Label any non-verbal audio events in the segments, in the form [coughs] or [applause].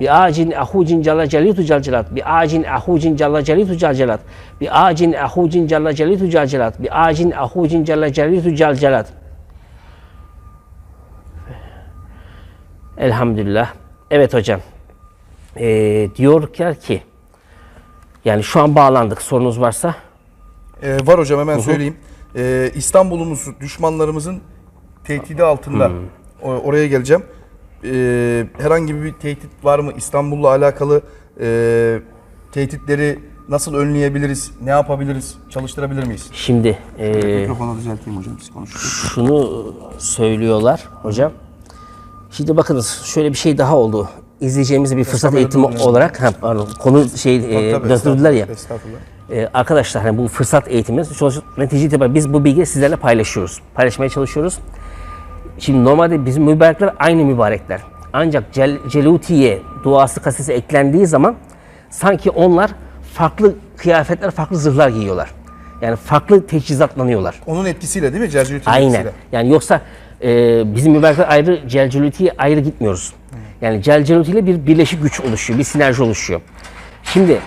Bi acin ahucin calla celitu calcelat. Bi acin ahucin calla celitu calcelat. Bi acin ahucin calla celitu calcelat. Bi acin ahucin calla celitu calcelat. Elhamdülillah. Evet hocam. Ee, diyorlar ki yani şu an bağlandık. Sorunuz varsa Ee, var hocam hemen söyleyeyim. Ee, İstanbul'umuz düşmanlarımızın tehdidi altında. O- oraya geleceğim. Ee, herhangi bir tehdit var mı? İstanbul'la alakalı e, tehditleri nasıl önleyebiliriz? Ne yapabiliriz? Çalıştırabilir miyiz? şimdi e, Mikrofonu düzelteyim hocam siz konuşun. şunu söylüyorlar hocam. Şimdi bakınız şöyle bir şey daha oldu. İzleyeceğimiz bir fırsat eğitimi olarak ha, pardon, konu şey e, ya. Estağfurullah. E, arkadaşlar hani bu fırsat eğitimi sonuç netice itibariyle biz bu bilgiyi sizlerle paylaşıyoruz. Paylaşmaya çalışıyoruz. Şimdi normalde bizim mübarekler aynı mübarekler. Ancak Cel Celutiye duası kasesi eklendiği zaman sanki onlar farklı kıyafetler, farklı zırhlar giyiyorlar. Yani farklı teçhizatlanıyorlar. Onun etkisiyle değil mi? Celcülüt'ün Aynen. etkisiyle. Yani yoksa e, bizim mübarekler ayrı, Celceluti'ye ayrı gitmiyoruz. Yani Celceluti ile bir birleşik güç oluşuyor, bir sinerji oluşuyor. Şimdi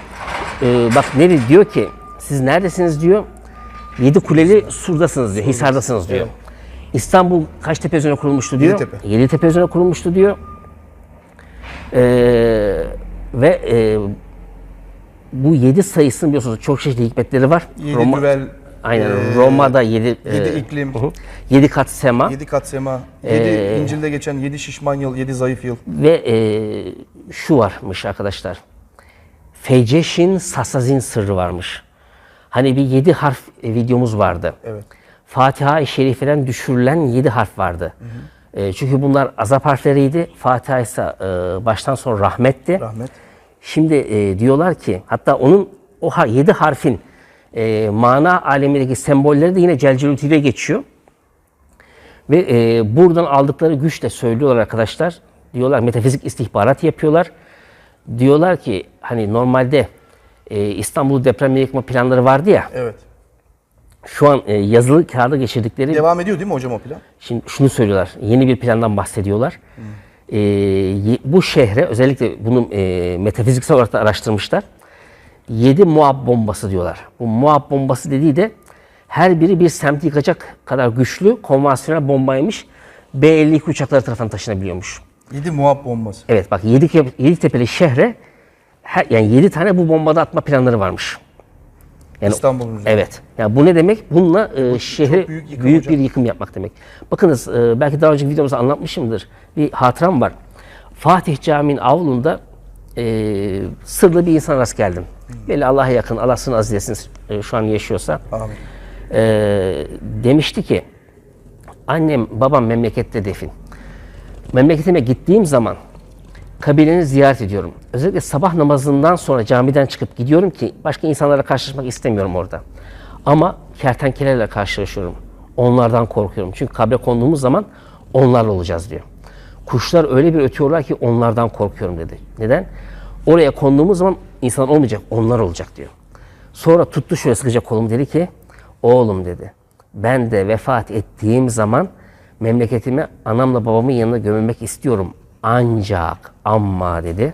e, bak ne diyor ki siz neredesiniz diyor. Yedi kuleli Sur'dasınız diyor, Hisar'dasınız diyor. İstanbul kaç tepe üzerine kurulmuştu diyor. Yedi tepe üzerine kurulmuştu diyor. E, ve e, bu yedi sayısının biliyorsunuz çok çeşitli hikmetleri var. Yedi Roma- düvel, Aynen. e, Roma'da yedi, yedi e, iklim, hı. yedi kat sema. yedi kat sema, yedi İncil'de geçen yedi şişman yıl, yedi zayıf yıl. Ve e, şu varmış arkadaşlar. Feyceş'in Sasazin sırrı varmış. Hani bir yedi harf e, videomuz vardı. Evet. Fatiha-i Şerife'den düşürülen yedi harf vardı. E, çünkü bunlar azap harfleriydi. Fatiha ise e, baştan sona rahmetti. Rahmet. Şimdi e, diyorlar ki hatta onun o ha- yedi harfin e, mana alemindeki sembolleri de yine Celcelüt ile geçiyor. Ve e, buradan aldıkları güçle söylüyorlar arkadaşlar. Diyorlar metafizik istihbarat yapıyorlar. Diyorlar ki hani normalde e, İstanbul'u deprem yıkma planları vardı ya. Evet. Şu an e, yazılı kağıda geçirdikleri Devam ediyor değil mi hocam o plan? Şimdi şunu söylüyorlar, yeni bir plandan bahsediyorlar. Ye- bu şehre özellikle bunu e, metafiziksel olarak da araştırmışlar. 7 Muab bombası diyorlar. Bu Muab bombası dediği de her biri bir semti yıkacak kadar güçlü konvansiyonel bombaymış. B-52 uçakları tarafından taşınabiliyormuş. Yedi muhab bombası. Evet bak 7, yedi tepeli şehre her, yani 7 tane bu bombada atma planları varmış. Yani İstanbul'un üzerinde. Evet. Yani bu ne demek? Bununla e, şehre büyük büyük, yıkım hocam. bir yıkım yapmak demek. Bakınız e, belki daha önceki videomuzda anlatmışımdır. Bir hatıram var. Fatih Camii'nin avlunda e, sırlı bir insan rast geldim. Böyle Allah'a yakın, Allah'ın aziz etsin, e, şu an yaşıyorsa. Amin. E, demişti ki annem babam memlekette defin. Memleketime gittiğim zaman kabileni ziyaret ediyorum. Özellikle sabah namazından sonra camiden çıkıp gidiyorum ki başka insanlarla karşılaşmak istemiyorum orada. Ama kertenkelelerle karşılaşıyorum. Onlardan korkuyorum. Çünkü kabre konduğumuz zaman onlarla olacağız diyor. Kuşlar öyle bir ötüyorlar ki onlardan korkuyorum dedi. Neden? Oraya konduğumuz zaman insan olmayacak, onlar olacak diyor. Sonra tuttu şöyle sıkıca kolumu dedi ki, oğlum dedi, ben de vefat ettiğim zaman memleketimi anamla babamın yanına gömülmek istiyorum. Ancak ama dedi,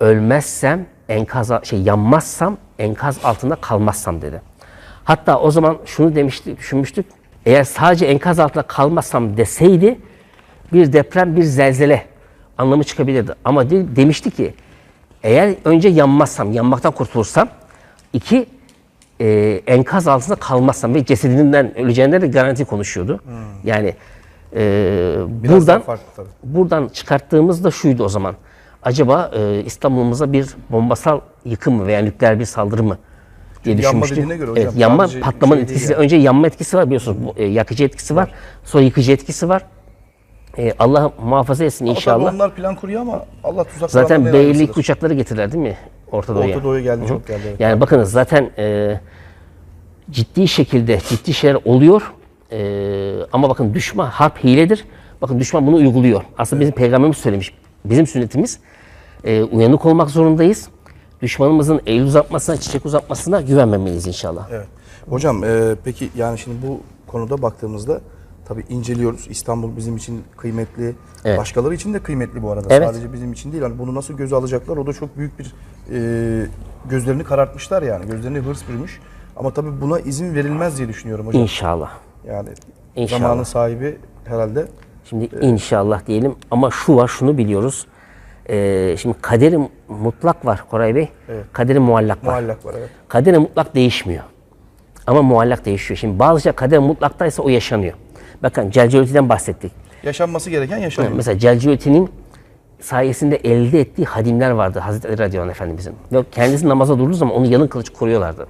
ölmezsem enkaz şey yanmazsam enkaz altında kalmazsam dedi. Hatta o zaman şunu demişti, düşünmüştük. Eğer sadece enkaz altında kalmazsam deseydi bir deprem, bir zelzele anlamı çıkabilirdi. Ama de- demişti ki eğer önce yanmazsam, yanmaktan kurtulursam iki e, enkaz altında kalmazsam ve cesedinden öleceğinden de garanti konuşuyordu. Yani e, Biraz daha buradan farklı tabii. buradan çıkarttığımız da şuydu o zaman. Acaba e, İstanbul'umuza bir bombasal yıkım mı veya nükleer bir saldırı mı diye Yanma düşünmüştük. dediğine göre hocam, evet, yanma sadece patlamanın şey değil etkisi. yani. Önce yanma etkisi var biliyorsunuz. Bu, e, yakıcı etkisi var. Sonra yıkıcı etkisi var. E, Allah muhafaza etsin Ama tabii inşallah. onlar plan kuruyor ama Allah tuzak Zaten kuranların B-52 yardımcısıdır. uçakları getirdiler değil mi? Orta Doğu'ya. Orta Doğu'ya geldi çok geldi. Evet. Yani bakınız zaten e, ciddi şekilde ciddi şeyler oluyor. E, ama bakın düşman harp hiledir. Bakın düşman bunu uyguluyor. Aslında bizim peygamberimiz söylemiş. Bizim sünnetimiz e, uyanık olmak zorundayız. Düşmanımızın el uzatmasına, çiçek uzatmasına güvenmemeliyiz inşallah. Evet. Hocam e, peki yani şimdi bu konuda baktığımızda tabii inceliyoruz. İstanbul bizim için kıymetli. Evet. Başkaları için de kıymetli bu arada. Evet. Sadece bizim için değil. Hani bunu nasıl göze alacaklar? O da çok büyük bir e, gözlerini karartmışlar yani. Gözlerini hırs bürümüş. Ama tabii buna izin verilmez diye düşünüyorum hocam. İnşallah. Yani İnşallah. zamanın sahibi herhalde. Şimdi inşallah diyelim ama şu var şunu biliyoruz. Ee, şimdi kaderi mutlak var Koray Bey. Kaderi muallak var. Muallak var evet. Kaderi mutlak değişmiyor. Ama muallak değişiyor. Şimdi bazı şey kader mutlaktaysa o yaşanıyor. Bakın Celceluti'den bahsettik. Yaşanması gereken yaşanıyor. Mesela Celceluti'nin sayesinde elde ettiği hadimler vardı Hazreti Ali Radyalan Efendimizin. Ve kendisi namaza durduğu zaman onu yalın kılıç koruyorlardı.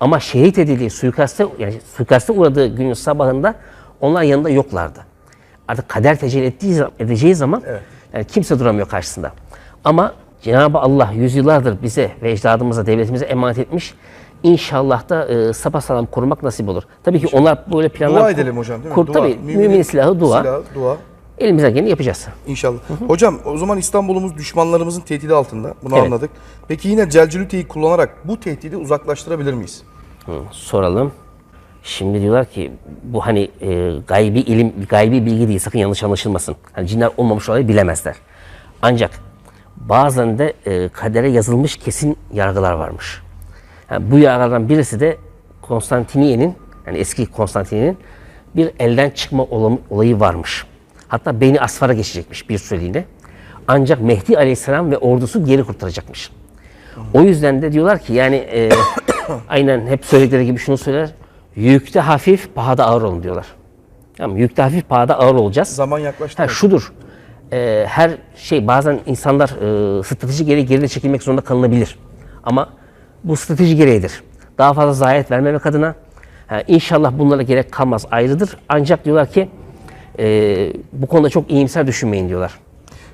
Ama şehit edildiği suikaste, yani suikaste uğradığı günün sabahında onlar yanında yoklardı. Artık kader tecelli ettiği, edeceği zaman yani kimse duramıyor karşısında. Ama Cenab-ı Allah yüzyıllardır bize ve ecdadımıza, devletimize emanet etmiş. İnşallah da e, sapasağlam korumak nasip olur. Tabii ki onlar böyle planlar Dua edelim hocam değil mi? kur- Dua. tabii müminin silahı dua. Silahı, dua. Elimizden geleni yapacağız. İnşallah. Hocam o zaman İstanbul'umuz düşmanlarımızın tehdidi altında. Bunu Evet. anladık. Peki yine Celcülüte'yi kullanarak bu tehdidi uzaklaştırabilir miyiz? soralım. Şimdi diyorlar ki bu hani e, gaybi ilim, gaybi bilgi değil sakın yanlış anlaşılmasın. Hani cinler olmamış olayı bilemezler. Ancak bazılarında e, kadere yazılmış kesin yargılar varmış. Yani bu yargılardan birisi de Konstantiniye'nin yani eski Konstantiniye'nin bir elden çıkma olayı varmış. Hatta Beni Asfar'a geçecekmiş bir süreliğine. Ancak Mehdi Aleyhisselam ve ordusu geri kurtaracakmış. O yüzden de diyorlar ki yani e, [coughs] aynen hep söyledikleri gibi şunu söyler. Yükte hafif, pahada ağır olun diyorlar. Tamam, yükte hafif, pahada ağır olacağız. Zaman yaklaştı. Ha, şudur. e, her şey bazen insanlar e, strateji gereği geride çekilmek zorunda kalınabilir. Ama bu strateji gereğidir. Daha fazla zayiat vermemek adına ha, inşallah bunlara gerek kalmaz ayrıdır. Ancak diyorlar ki e, bu konuda çok iyimser düşünmeyin diyorlar.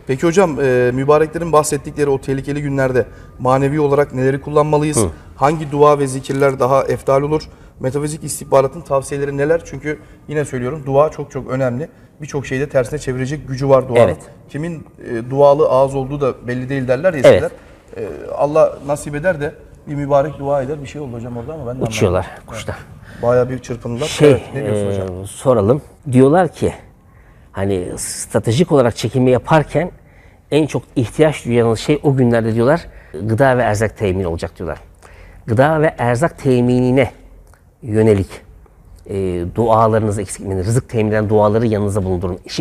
Peki hocam e, mübareklerin bahsettikleri o tehlikeli günlerde manevi olarak neleri kullanmalıyız? Hangi dua ve zikirler daha eftal olur? Metafizik istihbaratın tavsiyeleri neler? Çünkü yine söylüyorum dua çok çok önemli. Birçok şeyi de tersine çevirecek gücü var duanın. Evet. Kimin e, dualı ağız olduğu da belli değil derler ya Evet. E, Allah nasip eder de bir mübarek dua eder. Bir şey oldu hocam orada ama ben de Uçuyorlar anlamadım. kuşlar. Bayağı bir çırpındılar. Şey evet, ne diyorsun e, hocam? soralım. Diyorlar ki hani stratejik olarak çekilme yaparken en çok ihtiyaç duyulan şey o günlerde diyorlar gıda ve erzak temini olacak diyorlar. Gıda ve erzak teminine yönelik e, dualarınızı eksik etmeyin. Rızık temin eden duaları yanınızda bulundurun. Şimdi